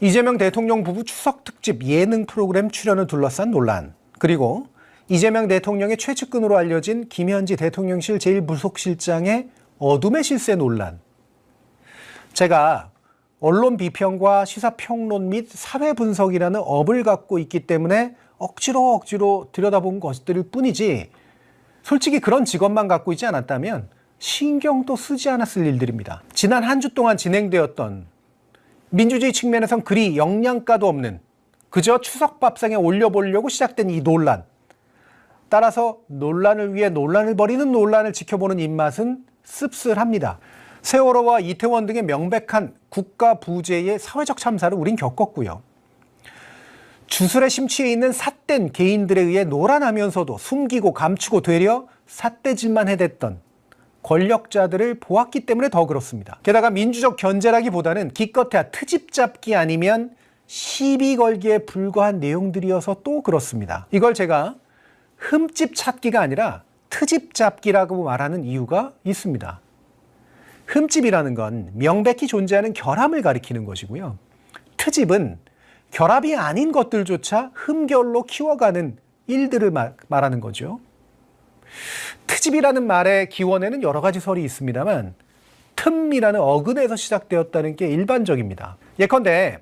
이재명 대통령 부부 추석 특집 예능 프로그램 출연을 둘러싼 논란, 그리고 이재명 대통령의 최측근으로 알려진 김현지 대통령실 제1부속실장의 어둠의 실세 논란. 제가 언론 비평과 시사평론 및 사회 분석이라는 업을 갖고 있기 때문에 억지로 억지로 들여다본 것들일 뿐이지 솔직히 그런 직업만 갖고 있지 않았다면 신경도 쓰지 않았을 일들입니다. 지난 한 주 동안 진행되었던 민주주의 측면에선 그리 영양가도 없는 그저 추석 밥상에 올려보려고 시작된 이 논란. 따라서 논란을 위해 논란을 벌이는 논란을 지켜보는 입맛은 씁쓸합니다. 세월호와 이태원 등의 명백한 국가 부재의 사회적 참사를 우린 겪었고요. 주술에 심취해 있는 삿된 개인들에 의해 노란하면서도 숨기고 감추고 되려 삿대질만 해댔던 권력자들을 보았기 때문에 더 그렇습니다. 게다가 민주적 견제라기보다는 기껏해야 트집 잡기 아니면 시비 걸기에 불과한 내용들이어서 또 그렇습니다. 이걸 제가 흠집 찾기가 아니라 트집 잡기라고 말하는 이유가 있습니다. 흠집이라는 건 명백히 존재하는 결함을 가리키는 것이고요. 트집은 결합이 아닌 것들조차 흠결로 키워가는 일들을 말- 말하는 거죠. 트집이라는 말의 기원에는 여러 가지 설이 있습니다만 틈이라는 어근에서 시작되었다는 게 일반적입니다. 예컨대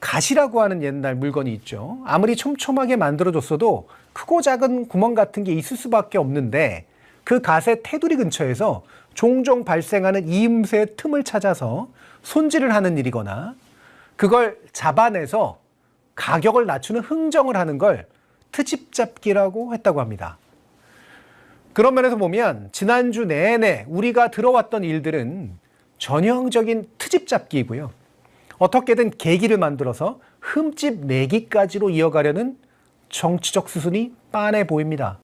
갓이라고 하는 옛날 물건이 있죠. 아무리 촘촘하게 만들어줬어도 크고 작은 구멍 같은 게 있을 수밖에 없는데 그 갓의 테두리 근처에서 종종 발생하는 이음새의 틈을 찾아서 손질을 하는 일이거나 그걸 잡아내서 가격을 낮추는 흥정을 하는 걸 트집 잡기라고 했다고 합니다. 그런 면에서 보면 지난주 내내 우리가 들어왔던 일들은 전형적인 트집 잡기이고요. 어떻게든 계기를 만들어서 흠집 내기까지로 이어가려는 정치적 수순이 빤해 보입니다.